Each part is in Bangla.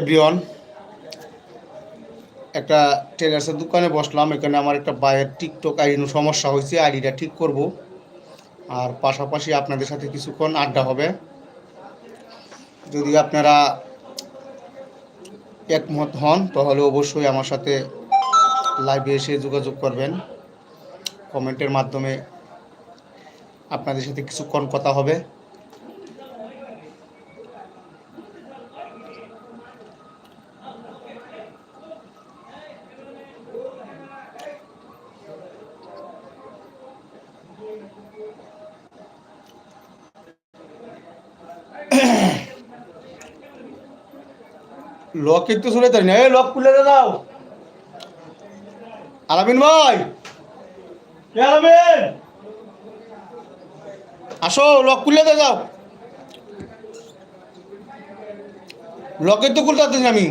এভরিওয়ান একটা টেলার্সের দোকানে বসলাম, এখানে আমার একটা বাইরের টিকটক আইডির সমস্যা হয়েছে, আইডিটা ঠিক করব। আর পাশাপাশি আপনাদের সাথে কিছুক্ষণ আড্ডা হবে। যদি আপনারা একমত হন, তাহলে অবশ্যই আমার সাথে লাইভে এসে যোগাযোগ করবেন। কমেন্টের মাধ্যমে আপনাদের সাথে কিছুক্ষণ কথা হবে। লক কিন্তু শুনে তাই না। লক খুলে দাও। আলামিন ভাই। আলামিন। আসো লক খুলে দে যাও লকের তো খুলতে আমি।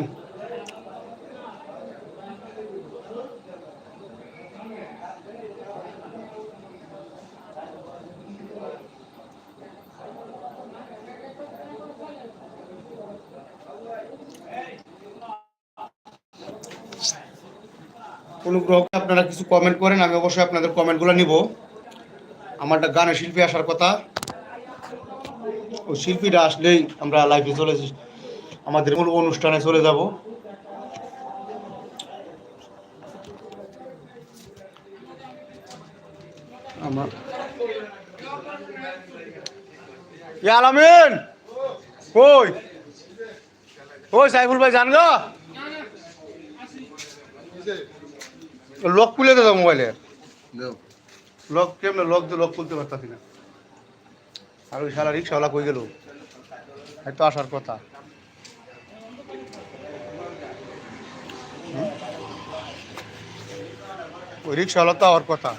অনুগ্রহ আপনারা কিছু কমেন্ট করেন, আমি অবশ্যই আপনাদের কমেন্টগুলো নিব। আমার একটা গানের শিল্পী আসার কথা। ওই শিল্পীরা আসলেই আমরা লাইফে চলে আমাদের মূল অনুষ্ঠানে চলে যাব। আমার আলামিন! কই? ওই সাইফুল ভাই জান লক খুলে দাও মোবাইলে লক কেমনে লক দিয়ে লক খুলতে পারতাছি না। আর ওই সারা রিক্সাওয়ালা কই গেল? হয়তো আসার কথা? ওই রিক্সাওয়ালা তো আমার কথা।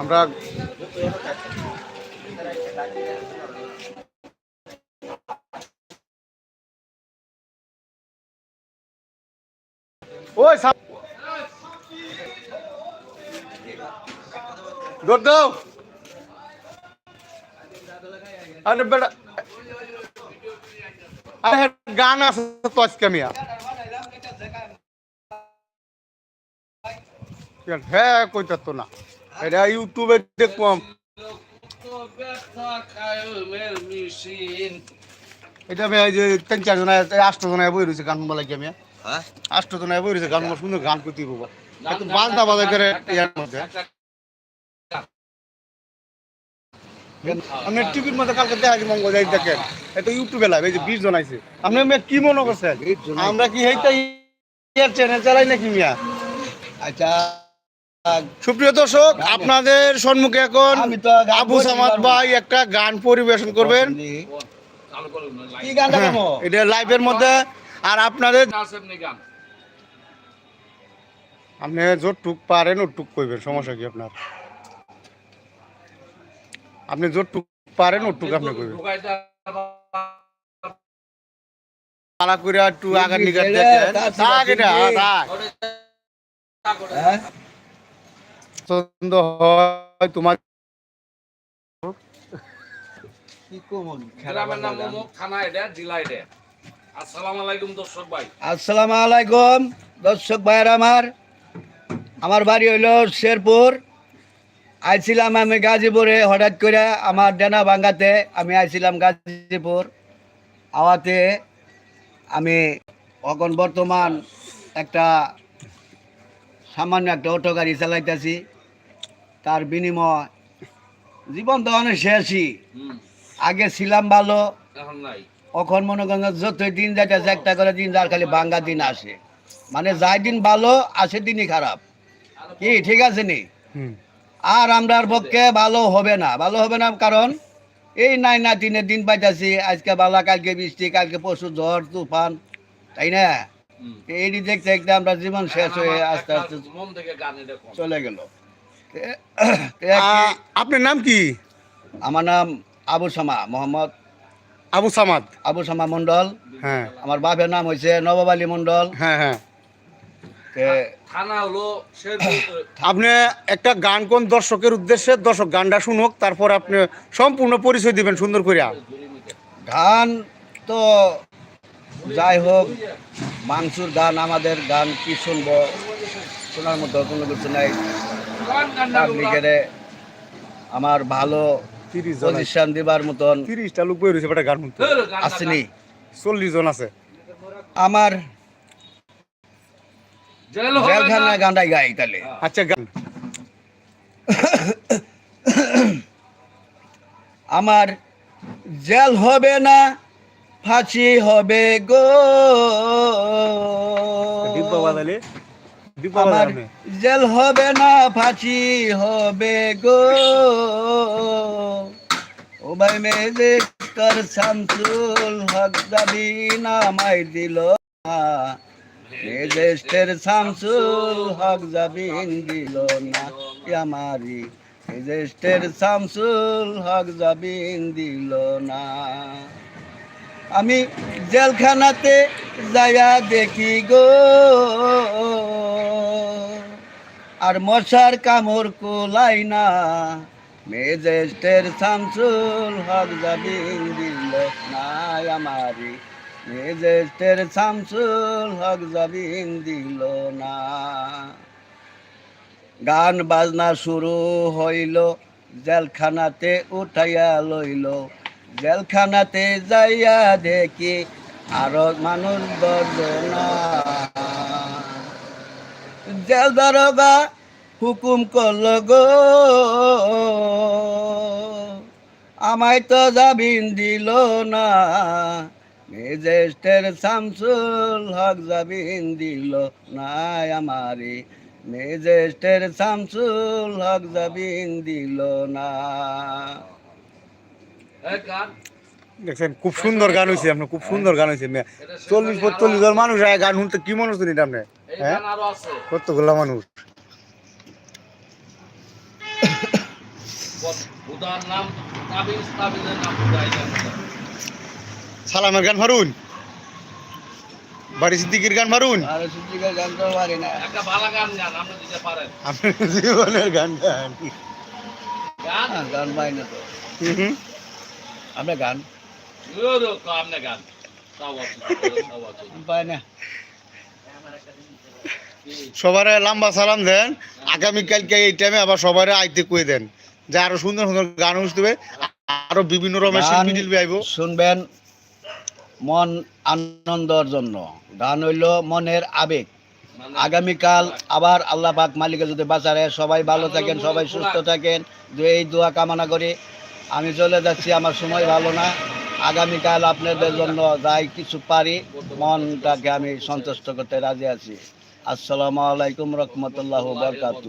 আমরা ওই দৌড় দাও। আরে বেটা। আরে গান আছে তো আজকে মিয়া। হ্যাঁ কইতা তো না। এটা ইউটিউবে দেখলাম এটা আমি তিন চারজন আষ্ট জন বই রয়েছে গান শুনবা লাগে আমি আষ্ট রয়েছে গান শুনবা সুন্দর গান করতে বাবা বাজনা বাজাই করে ইয়ার মধ্যে। আপনি টিভির মধ্যে কালকে দেখা গেল মঙ্গল যাই দেখেন এটা ইউটিউবে লাইভ এই যে বিশ জন আইছে। আপনি মিয়া কি মনে করছেন? আমরা কি এইটা ইয়ার চ্যানেল চালাই নাকি মিয়া? আচ্ছা। সুপ্রিয় দর্শক আপনাদের সম্মুখে এখন আমি আবু সামাদ ভাই একটা গান পরিবেশন করবেন। কি গানটা হ্যাঁ, এটা লাইভের মধ্যে আর আপনাদের আপনি যতটুক পারেন ওটুক কইবেন সমস্যা কি আপনার? আপনি যতটুক পারেন ওটুক আপনি কইবেন। পালা করে একটু আগার নিগার দেখেন। থাক। এটা। থাক। হ্যাঁ? পছন্দ হয় তোমার। কি কমন? গ্রামের নাম খানা এটা জেলা এটা। আসসালামু আলাইকুম দর্শক ভাই। আসসালামু আলাইকুম দর্শক ভাইয়ের আমার। আমার বাড়ি হইল শেরপুর। আইছিলাম আমি গাজীপুরে হঠাৎ করে আমার ডেনা ভাঙ্গাতে আমি আইছিলাম গাজীপুর। আওয়াতে আমি এখন বর্তমান একটা সামান্য একটা অটো গাড়ি চালাইতেছি। তার বিনিময় জীবন তো অনেক শেষই আগে ছিলাম ভালো। এখন নাই। এখন মনে করেন যে যতই দিন যাইতেছে একটা করে দিন যার খালি বাঙ্গা দিন আসে। মানে যাই দিন ভালো আসে দিনই খারাপ। কি ঠিক আছে নি? আর আমরার পক্ষে ভালো হবে না। ভালো হবে না কারণ এই নাই না দিনের দিন পাইতেছি আজকে বালা কালকে বৃষ্টি কালকে পশু ঝড় তুফান তাই না? এই দেখতে দেখতে আমরা জীবন শেষ হয়ে আস্তে আস্তে মন। চলে গেল। আপনার নাম কি? আমার নাম আবু সামা মোহাম্মদ আবু সামাদ। আবু সামা মন্ডল হ্যাঁ। আমার বাপের নাম হয়েছে নবাব আলী মন্ডল হ্যাঁ। হ্যাঁ আপনি একটা গান কোন দর্শকের উদ্দেশ্যে? দর্শক গানটা শুনুক তারপর আপনি সম্পূর্ণ পরিচয় দিবেন সুন্দর করিয়া। গান তো যাই হোক মাংসুর গান আমাদের গান কি শুনব? শোনার মতো কোনো কিছু নাই। আমার ভালো তিরিশ জন দিবার মতন। তিরিশটা লোক বই রয়েছে বেটা গান শুনতে। আসেনি। চল্লিশ জন আছে। আমার জেল জেলখানা গানটাই গাই তাহলে। আচ্ছা গান। আমার জেল হবে না ফাঁসি হবে গো। ডিব্বা আমার জেল হবে না ফাঁসি হবে গো। ও ভাই মেজে কর শামসুল হক দাবি নামাই দিল না। মেজেস্টের শামসুল হক জাবিন দিল না। আমারি মেজেস্টের শামসুল হক জাবিন দিল না। আমি জেলখানাতে যায়া দেখি গো। আর মশার কামড় কোলাই না। মেজেস্টের শামসুল হক জাবিন দিল না আমারি। মেজেস্টের শামসুল হক জাবিন দিল না। গান বাজনা শুরু হইল, জেলখানাতে উঠাইয়া লইল। জেলখানাতে যাইয়া দেখি আরও মানুষ দর্জনা জেল দারোগা হুকুম করল গো। আমায় তো জামিন দিল না। মেজেস্টের শামসুল হক জামিন দিল না আমারে। মেজেস্টের শামসুল হক জামিন দিল না। দেখছেন খুব সুন্দর গান হয়েছে আপনার খুব সুন্দর গান হয়েছে চল্লিশ পঁয়তাল্লিশ জন মানুষ আয় গান শুনতে কি মানুষ শুনি আপনি? হ্যাঁ গান কতগুলা মানুষ? সালামের গান মারুন। বাড়ি সিদ্দিকির গান মারুন। আর সুজিকা গান তো পারি না। একটা ভালো গান গান আপনি দিতে পারেন। আপনার জীবনের গান গান। গান? পাই না তো। আমরা গান? গান। পাই না। সবারে লম্বা সালাম দেন। আগামীকালকে এই টাইমে আবার সবারে আইতে কই দেন। যে আরও সুন্দর সুন্দর গান শুনতে আরও বিভিন্ন রকমের শিল্পী টিল্পী আইব। শুনবেন মন আনন্দর জন্য। গান হইল মনের আবেগ। আগামীকাল আবার আল্লাহ পাক মালিকে যদি বাঁচারে সবাই ভালো থাকেন সবাই সুস্থ থাকেন। এই দোয়া কামনা করি। আমি চলে যাচ্ছি আমার সময় ভালো না। আগামীকাল আপনাদের জন্য যাই কিছু পারি, মনটাকে আমি সন্তুষ্ট করতে রাজি আছি আসসালামু আলাইকুম রহমতুল্লাহ বরকাত।